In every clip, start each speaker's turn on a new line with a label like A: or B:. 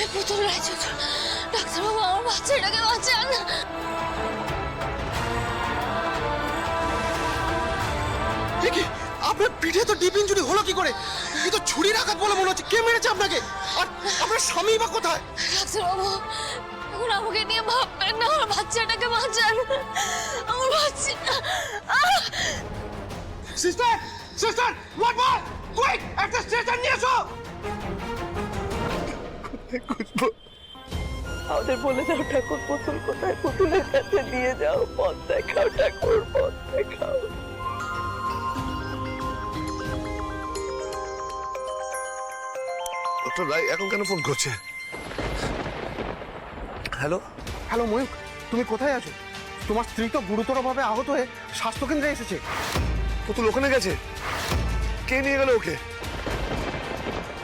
A: এই পুতুল রায়চৌধুরী ডাক্তারবাবু আমার বাচ্চাটাকে বাঁচান
B: কি? আপনার পিঠে তো ডিপ ইঞ্জুরি হলো কি করে? এ তো ছুরির আঘাত বলে মনে হচ্ছে। কে মেরেছে আপনাকে? আর আপনার স্বামী বা কোথায়?
A: ডাক্তারবাবু এখন আমাকে নিয়ে ভাববেন না আমার বাচ্চাটাকে বাঁচান। আমার বাচ্চা!
B: Sister sister what more quick একটা স্ট্রেচার নিয়ে এসো!
C: আমাদের বলে দাও ঠাকুর পুতুল কোথায়? পুতুলের কাছে নিয়ে যাও। পথ দেখাও ঠাকুর পথ দেখাও।
D: ডক্টর রায় এখন কেন ফোন করছে? হ্যালো?
B: হ্যালো ময়ূক তুমি কোথায় আছো? তোমার স্ত্রী তো গুরুতরভাবে আহত হয়ে স্বাস্থ্যকেন্দ্রে এসেছে।
D: পুতুল ওখানে গেছে। কে নিয়ে গেল ওকে?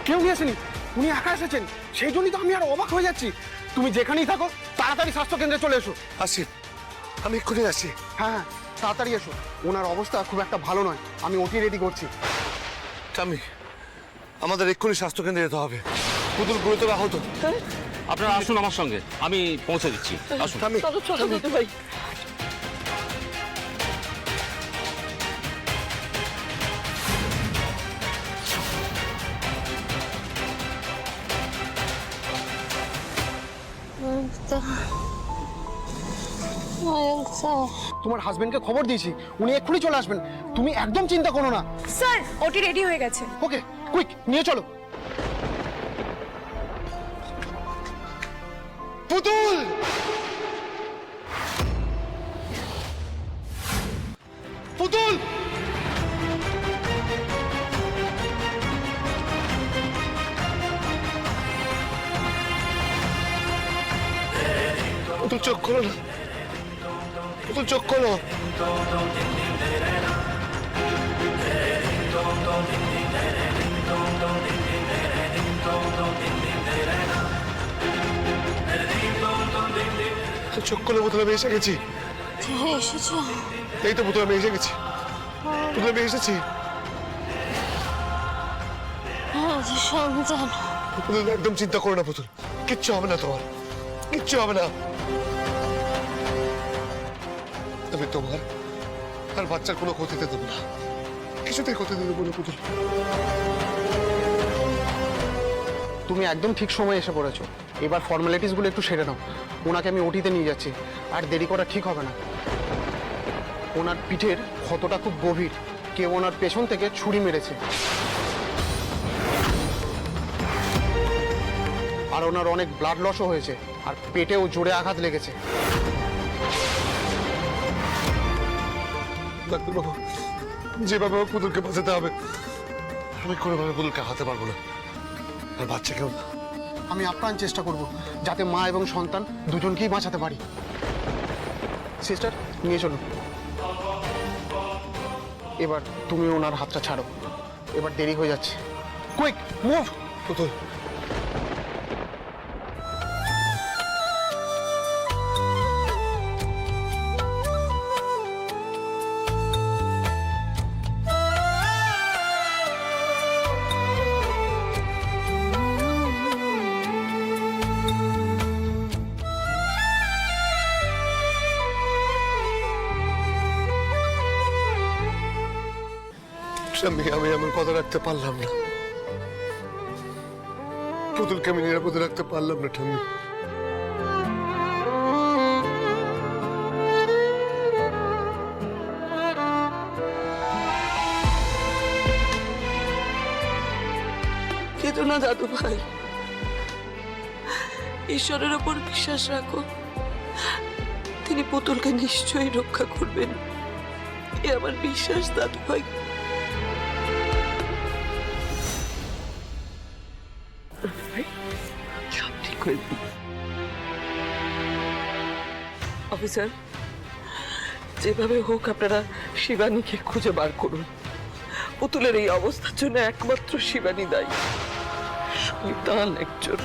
B: কেউ নিয়ে আসেনি। উনি একা এসেছেন। সেই জন্যই তো আমি আর অবাক হয়ে যাচ্ছি। তুমি যেখানেই থাকো তাড়াতাড়ি স্বাস্থ্যকেন্দ্রে চলে এসো।
D: আসি আমি এক্ষুনি আসি।
B: হ্যাঁ হ্যাঁ তাড়াতাড়ি এসো। ওনার অবস্থা খুব একটা ভালো নয়। আমি ওটি রেডি করছি।
D: আমি আমাদের এক্ষুনি স্বাস্থ্যকেন্দ্রে যেতে হবে। পুতুল গুরুতর আহত।
E: আপনারা আসুন আমার সঙ্গে। আমি পৌঁছে দিচ্ছি। আসুন।
D: আমি
C: চলো চলো দিদি ভাই।
B: তোমার হাজবেন্ডকে খবর দিয়েছি। উনি এক্ষুনি চলে আসবেন। তুমি একদম চিন্তা করো না।
F: স্যার ওটি রেডি হয়ে গেছে।
B: ওকে কুইক নিয়ে চলো।
D: পুতুল! পুতুল! পুতুল চোখ খোলো খোলো চোখ খোলো পুতুল আমি এসে গেছি
A: এসেছ
D: এই তো পুতুল আমি এসে গেছি পুতুল আমি এসেছি একদম চিন্তা করো না পুতুল কিচ্ছু হবে না তোমার কিচ্ছু হবে না আমি তোমার। আর বাচ্চার কোনো ক্ষতিতে দেবো না। কিছুতেই ক্ষতিতে দেবো না পুতুল
B: তুমি একদম ঠিক সময় এসে পড়েছো। এবার ফর্মালিটিসগুলো একটু সেরে নাও। ওনাকে আমি ওটিতে নিয়ে যাচ্ছি। আর দেরি করা ঠিক হবে না। ওনার পিঠের ক্ষতটা খুব গভীর। কেউ ওনার পেছন থেকে ছুরি মেরেছে। আর ওনার অনেক ব্লাড লসও হয়েছে। আর পেটেও জোরে আঘাত লেগেছে।
D: ডাক্তারবাবু যেভাবে হোক পুতুলকে বাঁচাতে হবে। আমি কোনোভাবে পুতুলকে হাতে পারব না। আর বাচ্চাকেও না।
B: আমি আপ্রাণ চেষ্টা করব যাতে মা এবং সন্তান দুজনকেই বাঁচাতে পারি। সিস্টার নিয়ে চলুন এবার তুমি ওনার হাতটা ছাড়ো। এবার দেরি হয়ে যাচ্ছে। কুইক মুভ
D: পুতুল আমি আমি আমার কথা রাখতে পারলাম না। পুতুলকে আমি নিরাপদে রাখতে পারলাম না, ঠাম্মি।
C: কেঁদো না দাদু ভাই। ঈশ্বরের ওপর বিশ্বাস রাখো। তিনি পুতুলকে নিশ্চয়ই রক্ষা করবেন। এ আমার বিশ্বাস, দাদু ভাই। সব ঠিক। অফিসার, যেভাবে হোক আপনারা শিবানীকে খুঁজে বার করুন। পুতুলের এই অবস্থার জন্য একমাত্র শিবানী দায়ী। শৈতান একজন।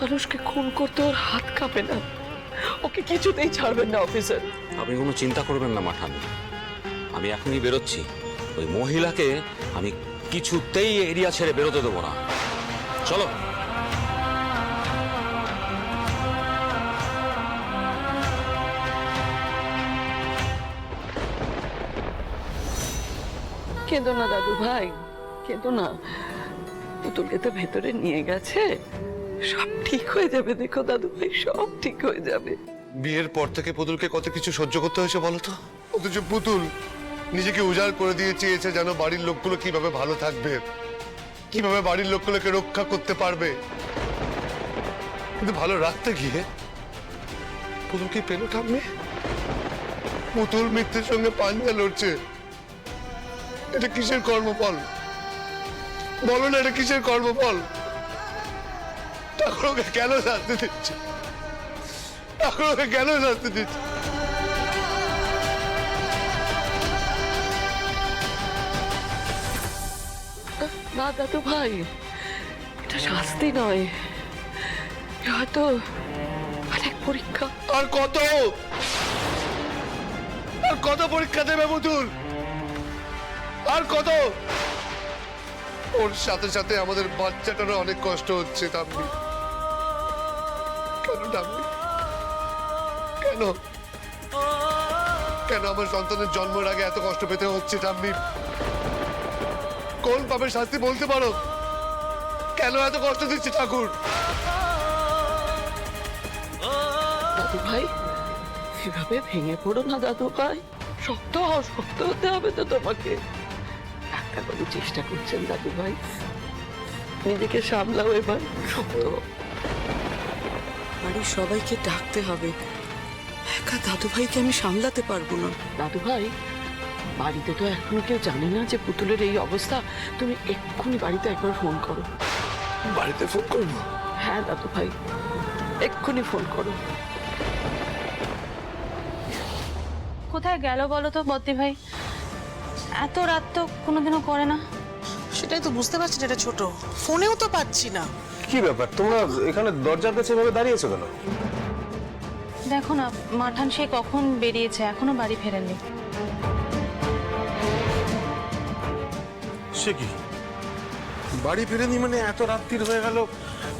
C: মানুষকে খুন করতে ওর হাত কাঁপে না। ওকে কিছুতেই ছাড়বেন না, অফিসার।
E: আপনি কোনো চিন্তা করবেন না, মাঠান। আমি এখনই বেরোচ্ছি। ওই মহিলাকে আমি কিছুতেই এরিয়া ছেড়ে বেরোতে দেবো না। চলো।
C: কেঁদো না দাদু ভাই কেঁদো না। পুতুলকে তো ভেতরে নিয়ে গেছে। সব ঠিক হয়ে যাবে দেখো দাদু ভাই সব ঠিক হয়ে যাবে।
D: বিয়ের পর থেকে পুতুলকে কত কিছু সহ্য করতে হয়েছে বলতো অথচ পুতুল নিজেকে উজাড় করে দিয়ে চেয়েছে যেন বাড়ির লোকগুলো কীভাবে ভালো থাকবে। কীভাবে বাড়ির লোকগুলোকে রক্ষা করতে পারবে? কিন্তু ভালো রাখতে গিয়ে পুতুল কি পেল ঠাম্মি? পুতুল মৃত্যুর সঙ্গে পাঞ্জা লড়ছে। এটা কিসের কর্মফল? বলো না, এটা কিসের কর্মফল? ওকে কেন শাস্তি দিচ্ছে? ওকে কেন শাস্তি দিচ্ছে?
C: না দাদু ভাই এটা শাস্তি নয়। হয়তো অনেক পরীক্ষা।
D: আর কত? আর কত পরীক্ষা দেবে বুতুল আর কত? ওর সাথে সাথে আমাদের বাচ্চাটারও অনেক কষ্ট হচ্ছে তাম্মি কেন তাম্মি কেন? কেন আমার সন্তানের জন্মের আগে এত কষ্ট পেতে হচ্ছে তাম্মি কোন পাবে শাস্তি বলতে পারো? কেন এত কষ্ট দিচ্ছে ঠাকুর?
C: দাদু ভাই এভাবে ভেঙে পড়ো না দাদু ভাই। শক্ত হও শক্ত হতে হবে তো তোমাকে। ডাক্তারবাবু চেষ্টা করছেন দাদু ভাই। নিজেকে সামলাও এবার শক্ত
G: বাড়ির সবাইকে ডাকতে হবে। একা দাদু ভাইকে আমি সামলাতে পারব না।
C: দাদু ভাই বাড়িতে তো এখনও কেউ জানে না যে পুতুলের এই অবস্থা। তুমি এক্ষুনি বাড়িতে একবার ফোন করো।
D: বাড়িতে ফোন করব?
C: হ্যাঁ দাদু ভাই। এক্ষুনি ফোন করো।
A: কোথায় গেল বলো তো বদ্দি ভাই? এত রাত তো কোনোদিনও করে না।
G: সেটাই তো বুঝতে পারছি না এটা ছোট। ফোনেও তো পাচ্ছি না।
H: কি ব্যাপার? তোমরা এখানে দরজার কাছে এভাবে দাঁড়িয়েছো কেন?
A: দেখো না মাঠান সে কখন বেরিয়েছে এখনও বাড়ি ফেরেননি।
H: সে কি? বাড়ি ফেরেনি মানে এত রাত্রির হয়ে গেল।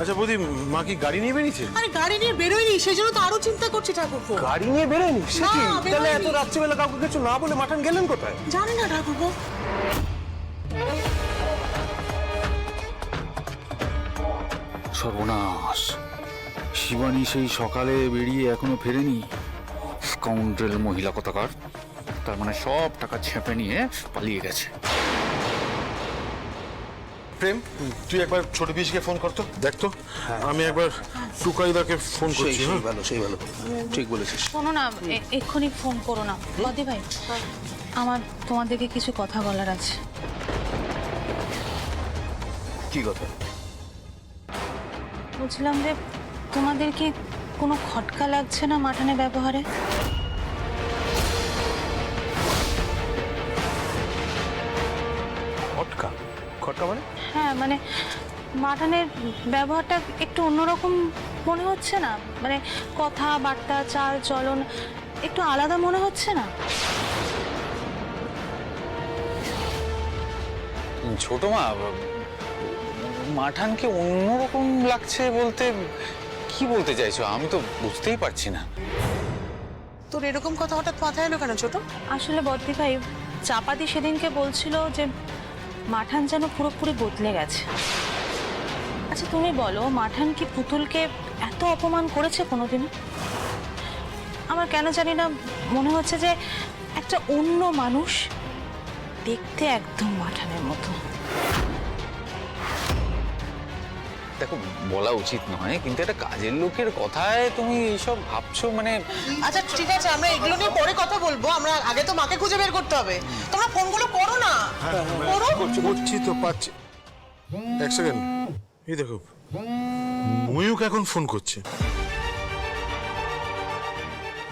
H: আচ্ছা বৌদি মা কি গাড়ি নিয়ে বেরিয়েছে?
G: আরে গাড়ি নিয়ে বেরোয়নি সেই জন্য তো আরও চিন্তা করছি ঠাকুর
H: গাড়ি নিয়ে বেরোয়নি? সে কি?
G: না, বেরোয়নি।
H: তাহলে এত রাত্রিবেলা কাউকে কিছু না বলে মাঠান গেলেন কোথায়?
G: জানি না ঠাকুর
I: সর্বনাশ। শিবানী সেই সকালে বেরিয়ে এখনও ফেরেনি। কাউন্টেল মহিলা কথাকার? তার মানে সব টাকা ছেপে নিয়ে পালিয়ে গেছে।
H: প্রেম? তুই একবার ছোট পিসকে ফোন করতো দেখ তো। আমি একবার টুকাইদাকে ফোন করছি হ্যাঁ?
J: ভালো সেই ভালো। ঠিক বলেছিস।
A: শোনো না এক্ষুনি ফোন করো না। বদ্দি ভাই আমার তোমাদেরকে কিছু কথা বলার আছে।
J: কি কথা?
A: বলছিলাম যে তোমাদের কি কোনো খটকা লাগছে না মাঠানের ব্যবহারে?
H: খটকা? খটকা মানে?
A: হ্যাঁ মানে মাঠানের ব্যবহারটা একটু অন্যরকম মনে হচ্ছে না। মানে কথাবার্তা চাল চলন একটু আলাদা মনে হচ্ছে না?
I: ছোট মা মাঠানকে অন্যরকম লাগছে বলতে কি বলতে চাইছো? আমি তো বুঝতেই পারছি না।
G: তোর এরকম কথা হঠাৎ মাথায় এলো কেন ছোট?
A: আসলে বদ্দি ভাই চাপাতি সেদিনকে বলছিল যে মাঠান যেন পুরোপুরি বদলে গেছে। আচ্ছা তুমি বলো, মাঠান কি পুতুলকে এত অপমান করেছে কোনোদিন আমার কেন জানি না মনে হচ্ছে যে একটা অন্য মানুষ দেখতে একদম মাঠানের মতো।
I: দেখো বলা উচিত নয় কিন্তু একটা কাজের লোকের কথায় তুমি এইসব ভাবছ মানে
G: আচ্ছা ঠিক আছে আমরা এগুলো নিয়ে পরে কথা বলব। আমরা আগে তো মাকে খুঁজে বের করতে হবে। তোমরা ফোনগুলো করো না। করো।
H: করছি করছি তো পাচ্ছি। এক সেকেন্ড। এই দেখো ময়ূক এখন ফোন করছে।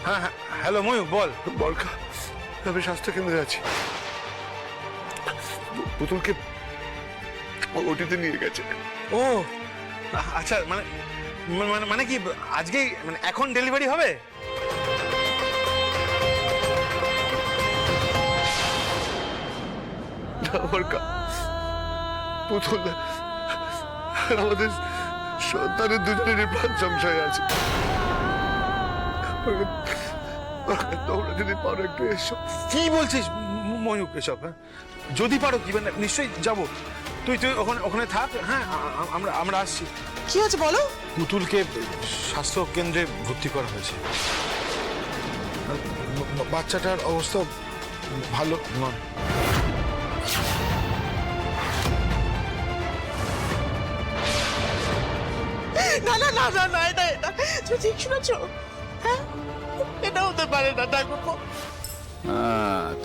H: হ্যাঁ হ্যাঁ হ্যালো ময়ূক বল।
D: বরকা আমি স্বাস্থ্য কেন্দ্রে আছি। পুতুলকে ওটিতে নিয়ে গেছে।
H: ও আচ্ছা মানে মানে মানে কি আজকেই মানে এখন ডেলিভারি হবে?
D: পুতুল। আমাদের সন্তানের দুজনেরই প্রাণ সংশয় আছে। তোমরা যদি পারো একটু এসো।
H: কি বলছিস ময়ূক এসব হ্যাঁ? যদি পারো কি মানে নিশ্চয়ই যাব। তুই তুই ওখানে ওখানে থাক। হ্যাঁ আমরা আমরা আসছি।
G: কি হচ্ছে বলো?
H: পুতুলকে স্বাস্থ্য কেন্দ্রে ভর্তি করা হয়েছে। বাচ্চাটার অবস্থা ভালো নয়।
G: না না না না না এটা এটা তুমি ঠিক শুনেছ? হ্যাঁ? এটা হতে পারে না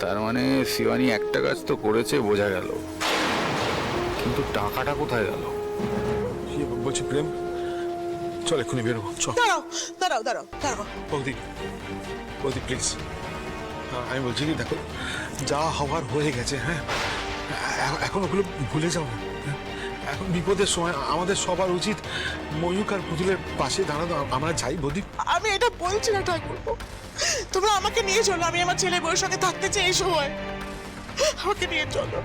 I: তার মানে শিবানী একটা কাজ তো করেছে বোঝা গেল। কিন্তু টাকাটা কোথায় গেল?
H: কি বলছি প্রেম? চল এক্ষুনি বেরোবো চল।
G: দাঁড়াও দাঁড়াও দাঁড়াও দাঁড়াও।
H: বৌদি বৌদি প্লিজ আমি বলছি কি দেখো যা হওয়ার হয়ে গেছে হ্যাঁ? এখন ওগুলো ভুলে যাও না হ্যাঁ? এখন বিপদের সময় আমাদের সবার উচিত ময়ূক আর পুতুলের পাশে দাঁড়ানো আমরা যাই বৌদি
G: আমি এটা বলছি না ঠাকুরপো তোমরা আমাকে নিয়ে চলো আমি আমার ছেলে বউয়ের সঙ্গে থাকতে চাই এই সময়। আমাকে নিয়ে চলো।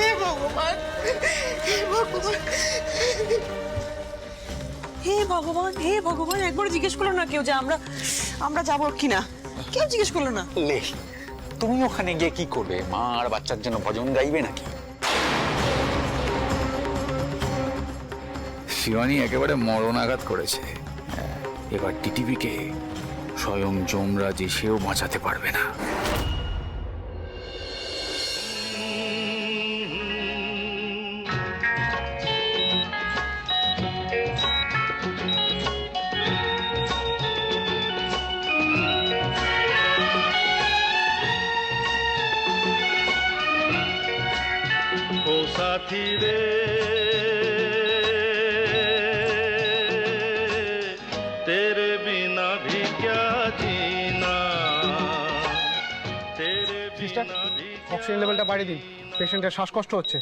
G: হে ভগবান হে ভগবান হে ভগবান হে ভগবান একবার জিজ্ঞেস করল না কেউ যে আমরা আমরা যাব কিনা? কেউ জিজ্ঞেস করল না।
I: লে তুমি ওখানে গিয়ে কি করবে? মা আর বাচ্চার জন্য ভজন গাইবে নাকি? শিবানী একেবারে মরণ আঘাত করেছে। হ্যাঁ, এবার টিটিভিকে স্বয়ং যমরাজ এসেও বাঁচাতে পারবে না।
K: সাথী রে সিস্টার
B: অক্সিজেন লেভেলটা বাড়িয়ে দিন। পেশেন্টের শ্বাসকষ্ট হচ্ছে।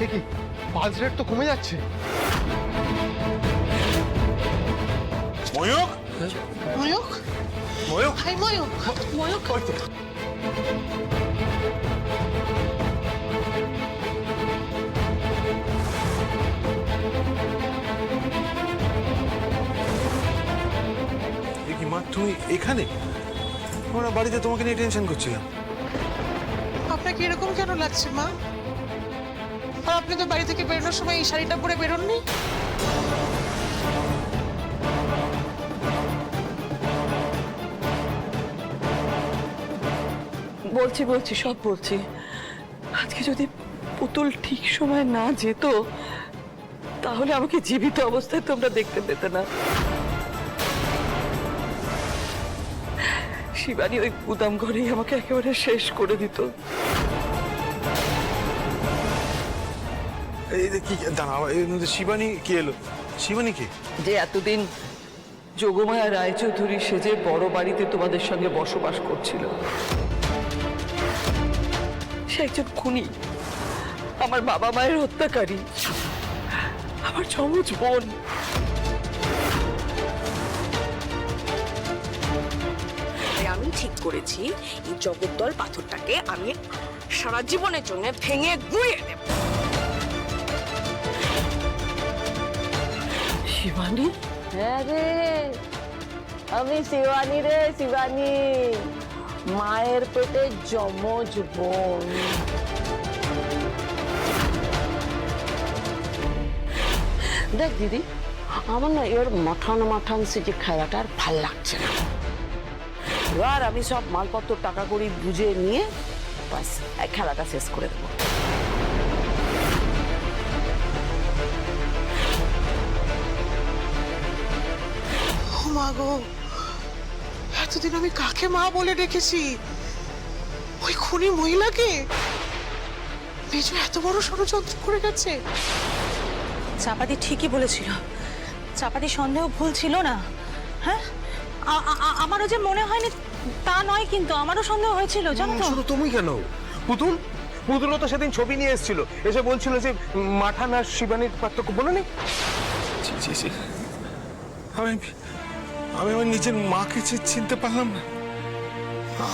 B: দেখি পালস রেট তো কমে যাচ্ছে।
H: ময়ূক
G: ময়ূক
H: ময়ূক
G: ময়ূক ময়ূক
H: তুমি এখানে? আমরা বাড়িতে তোমাকে নিয়ে টেনশন করছিলাম।
G: আপনাকে এরকম কেন লাগছে মা? আর আপনি তো বাড়ি থেকে বেরোনোর সময় এই শাড়িটা পরে বেরোননি?
C: বলছি বলছি সব বলছি। আজকে যদি পুতুল ঠিক সময় না যেত তাহলে আমাকে জীবিত অবস্থায় তোমরা দেখতে পেতে না। শিবানী ওই গুদাম ঘরেই আমাকে একেবারে শেষ করে দিত।
H: এই যে কি দাঁড়াও শিবানী কি এলো? শিবানী কি?
C: যে এতদিন যোগমায়া রায়চৌধুরী সেজে বড় বাড়িতে তোমাদের সঙ্গে বসবাস করছিল। সে একজন খুনি আমার বাবা মায়ের হত্যাকারী আমার চমচ বোন।
F: ঠিক করেছি এই জগদ্দল পাথরটাকে আমি সারা জীবনের জন্য ভেঙে গুঁড়িয়ে দেব।
C: শিবানী?
L: হ্যাঁ রে আমি শিবানী রে শিবানী। মায়ের পেটে যমজ বোন দেখ দিদি আমার না এর মাঠান মাঠান সে যে খেলাটা আর ভালো লাগছে না। এবার আমি সব মালপত্র টাকা করি বুঝে নিয়ে বাস খেলাটা শেষ করে দেবো।
G: ও মা গো এতদিন আমি কাকে মা বলে রেখেছি ওই খুনি মহিলাকে? মেজো এত বড় ষড়যন্ত্র করে গেছে।
A: চাপাতি ঠিকই বলেছিল। চাপাতি সন্দেহ ভুল ছিল না হ্যাঁ? আমারও যে মনে হয়নি তা নয় কিন্তু আমারও সন্দেহ হয়েছিল জানো তো।
B: শুধু তুমি কেন? পুতুল? পুতুলও তো সেদিন ছবি নিয়ে এসেছিল। এসে বলছিল যে মাঠান আর শিবানীর পার্থক্য বলে নেই।
H: আমি আমি আমার নিজের মাকে চি- চিনতে পারলাম না।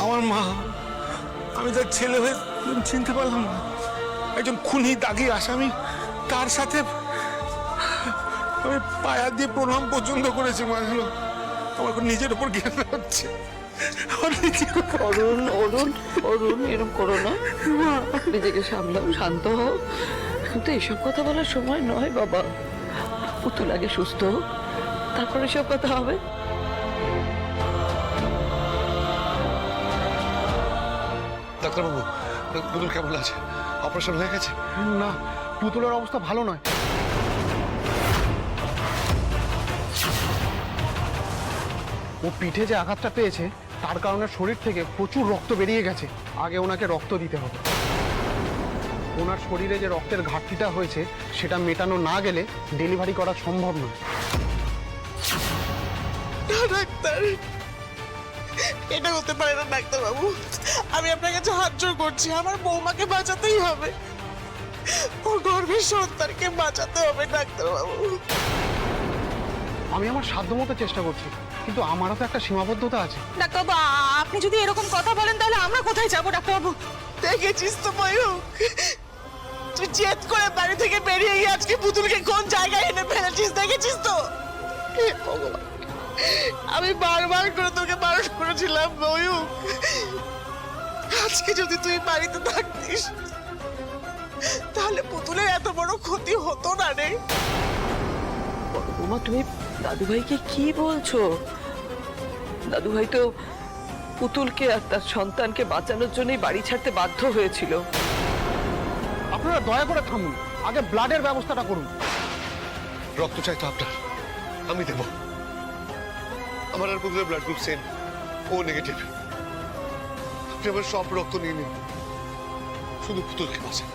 H: আমার মা আমি তার ছেলে হয়ে চিনতে পারলাম না। একজন খুনি দাগি আসামি তার সাথে আমি পায়া দিয়ে প্রণাম পর্যন্ত করেছি মা জানো? আমার এখন নিজের উপর জ্ঞান হচ্ছে।
C: অরুণ অরুণ অরুণ এরকম করো না। নিজেকে সামলাও শান্ত হও। কিন্তু এসব কথা বলার সময় নয় বাবা। পুতুল আগে সুস্থ হোক তারপরে সব কথা হবে।
D: ডাক্তারবাবু পুতুল কেমন আছে? অপারেশন হয়ে গেছে?
B: না পুতুলের অবস্থা ভালো নয়। ও পিঠে যে আঘাতটা পেয়েছে তার কারণে শরীর থেকে প্রচুর রক্ত বেরিয়ে গেছে। আগে ওনাকে রক্ত দিতে হবে। ওনার শরীরে যে রক্তের ঘাটতিটা হয়েছে সেটা মেটানো না গেলে ডেলিভারি করা সম্ভব নয়।
G: ডাক্তার। এটা হতে পারে না ডাক্তার বাবু আমি আপনার কাছে হাত জোর করছি আমার বৌমাকে বাঁচাতেই হবে। ওর গর্ভের সন্তানকে বাঁচাতে হবে ডাক্তার বাবু
B: আমি আমার সাধ্যমতো চেষ্টা করছি। কিন্তু আমারও তো একটা সীমাবদ্ধতা আছে।
A: ডাক্তারবাবু আপনি যদি এরকম কথা বলেন তাহলে আমরা কোথায় যাব ডাক্তারবাবু?
G: দেখেছিস তো ময়ূক তুই জেদ করে বাড়ি থেকে বেরিয়ে গিয়ে আজকে পুতুলকে কোন জায়গায় এনে ফেলেছিস দেখেছিস তো? আমি বারবার করে তোকে বারণ করেছিলাম ময়ূক আজকে যদি তুই বাড়িতে থাকতিস তাহলে পুতুলের এত বড় ক্ষতি হতো না রে।
C: বৌমা তুমি দাদুভাইকে কি বলছো? দাদুভাই তো পুতুলকে আর তার সন্তানকে বাঁচানোর জন্যই বাড়ি ছাড়তে বাধ্য হয়েছিল।
B: আপনারা দয়া করে থামুন। আগে ব্লাডের ব্যবস্থাটা করুন।
D: রক্ত চাই তো আপনার। আমি দেব। আমার আর পুতুলের blood group same O negative আপনি আমার সব রক্ত নিয়ে নিন। শুধু পুতুলকে বাঁচান।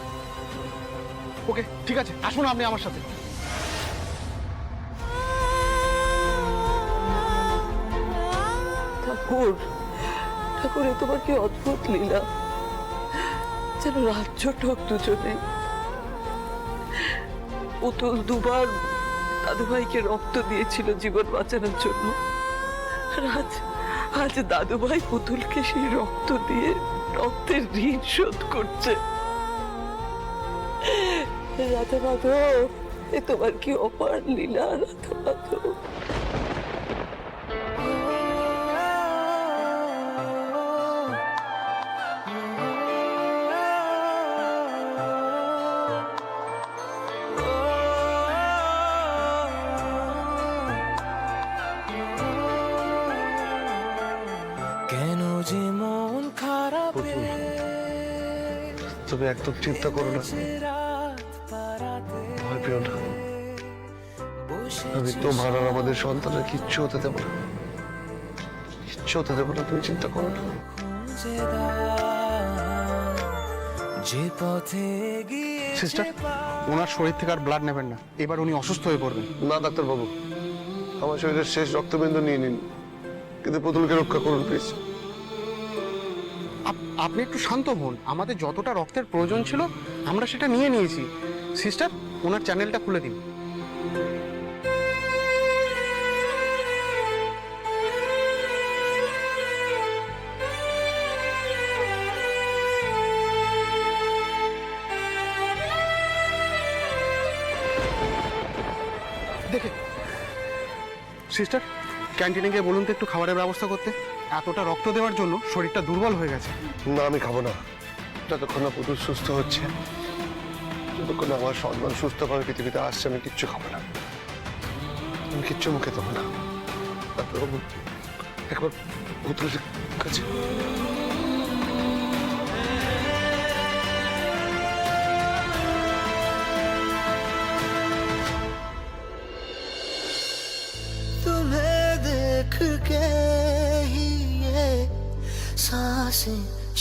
B: ওকে ঠিক আছে। আসুন আপনি আমার সাথে।
C: ঠাকুর তোমার কি অদ্ভুত লীলা? যেন রাজ্য দুজনে। দুবার রক্ত দিয়েছিল জীবন বাঁচানোর জন্য। আর আজ আজ দাদুভাই পুতুলকে সেই রক্ত দিয়ে রক্তের ঋণ শোধ করছে। রাধা মাধব এ তোমার কি অপার লীলা রাধা মাধব
D: তুমি একদম চিন্তা করো না। ভয় পেও না। আমি তোমার আর আমাদের সন্তানের কিচ্ছু হতে দেবো না। কিচ্ছু হতে দেবো না তুমি চিন্তা করো না।
K: যে পথে
B: সিস্টার ওনার শরীর থেকে আর ব্লাড নেবেন না। এবার উনি অসুস্থ হয়ে পড়বেন।
D: না ডাক্তারবাবু। আমার শরীরের শেষ রক্তবিন্দু নিয়ে নিন। কিন্তু পুতুলকে রক্ষা করুন প্লিজ
B: আপনি একটু শান্ত হন। আমাদের যতটা রক্তের প্রয়োজন ছিল, আমরা সেটা নিয়ে নিয়েছি। সিস্টার, ওনার চ্যানেলটা খুলে দিন। দেখে। সিস্টার, ক্যান্টিনে গিয়ে বলুন তো একটু খাবারের ব্যবস্থা করতে। এতটা রক্ত দেওয়ার জন্য শরীরটা দুর্বল হয়ে গেছে।
D: না, আমি খাব না। যতক্ষণ না পুতুল সুস্থ হচ্ছে, যতক্ষণ আমার সন্তান সুস্থভাবে পৃথিবীতে আসছে, আমি কিচ্ছু খাব না। আমি কিচ্ছু মুখে দেবো না। একবার পুতুলের কাছে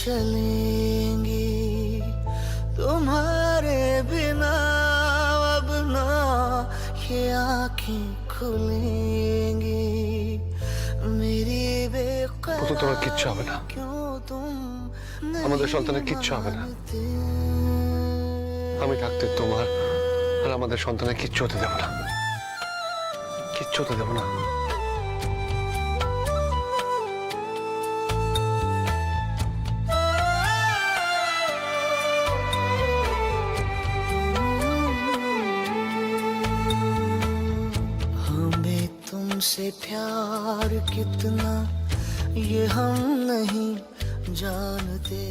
K: चलेंगी तुम्हारे बिना अब ना ये आंखें खुलेंगी मेरी
D: পুতুল তোমার কিচ্ছু হবে না
K: क्यों तुम
D: আমাদের সন্তানের কিচ্ছু হবে না আমি থাকতে তোমার আর আমাদের সন্তানের কিচ্ছু হতে দেবো না কিচ্ছু হতে দেবো না
K: प्यार कितना ये हम नहीं जानते।